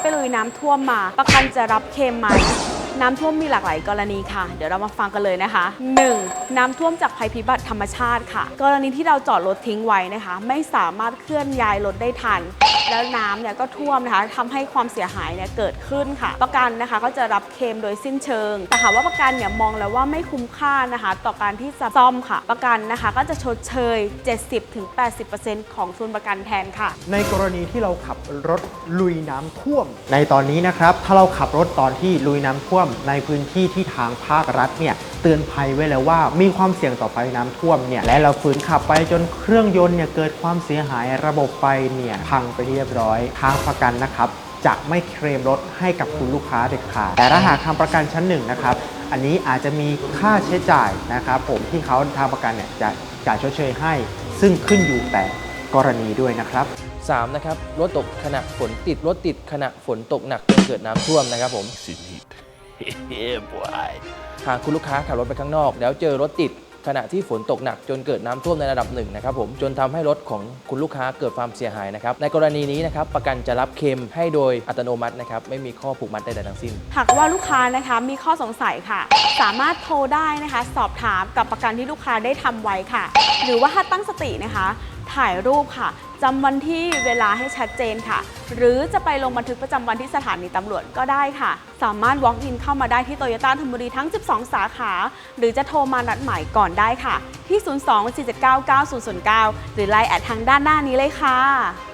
ไปลุยน้ำท่วมมา ประกันจะรับเคลมไหม น้ำท่วมมีหลากหลายกรณีค่ะ เดี๋ยวเรามาฟังกันเลยนะคะ 1. น้ำท่วมจากภัยพิบัติธรรมชาติค่ะ กรณีที่เราจอดรถทิ้งไว้นะคะ ไม่สามารถเคลื่อนย้ายรถได้ทัน แล้วน้ำเนี่ยก็ท่วมนะคะทำให้ความเสียหายเนี่ยเกิดขึ้นค่ะ ประกันนะคะก็จะรับเคลมโดยสิ้นเชิง แต่หากว่าประกันเนี่ยมองแล้วว่าไม่คุ้มค่านะคะ ต่อการที่จะซ่อมค่ะ ประกันนะคะก็จะชดเชย 70-80%ของทุนประกันแทนค่ะ ในกรณีที่เราขับรถลุยน้ำท่วม ในตอนนี้นะครับถ้าเราขับรถตอนที่ลุยน้ำท่วมในพื้นที่ที่ทางภาครัฐเนี่ยเตือนภัยไว้แล้วว่า มีความเสี่ยงต่อภัยน้ำท่วมเนี่ยและเราฝืนขับไปจนเครื่องยนต์เนี่ยเกิดความเสียหายระบบไฟเนี่ยพังไปเรียบร้อยทางประกันนะครับจะไม่เคลมรถให้กับคุณลูกค้าเด็ดขาดแต่ถ้าหากทางประกันชั้นหนึ่งนะครับอันนี้อาจจะมีค่าใช้จ่ายนะครับผมที่เขาทางประกันเนี่ยจะจ่ายชดเชยให้ ซึ่งขึ้นอยู่แต่กรณีด้วยนะครับ3นะครับรถตกขณะฝนติดรถติดขณะฝนตกหนักจนเกิดน้ำท่วมนะครับผม yeah, boy. หากคุณลูกค้าขับรถไปข้างนอก แล้วเจอรถติดขณะที่ฝนตกหนักจนเกิดน้ำท่วมในระดับหนึ่งนะครับผมจนทำให้รถของคุณลูกค้าเกิดความเสียหายนะครับในกรณีนี้นะครับประกันจะรับเคลมให้โดยอัตโนมัตินะครับไม่มีข้อผูกมัดใดๆทั้งสิ้น หากว่าลูกค้านะคะมีข้อสงสัยค่ะ สามารถโทรได้นะคะ สอบถามกับประกันที่ลูกค้าได้ทำไว้ค่ะ หรือว่าถ้าตั้งสตินะคะ ถ่ายรูปค่ะจำวันที่เวลาให้ชัดเจนค่ะ หรือจะไปลงบันทึกประจำวันที่สถานีตำรวจก็ได้ค่ะ สามารถ walk in เข้ามาได้ที่โตโยต้าธนบุรีทั้ง 12 สาขา หรือจะโทรมานัดหมายก่อนได้ค่ะ ที่ 02 479 9009 หรือไลน์แอดทางด้านหน้านี้เลยค่ะ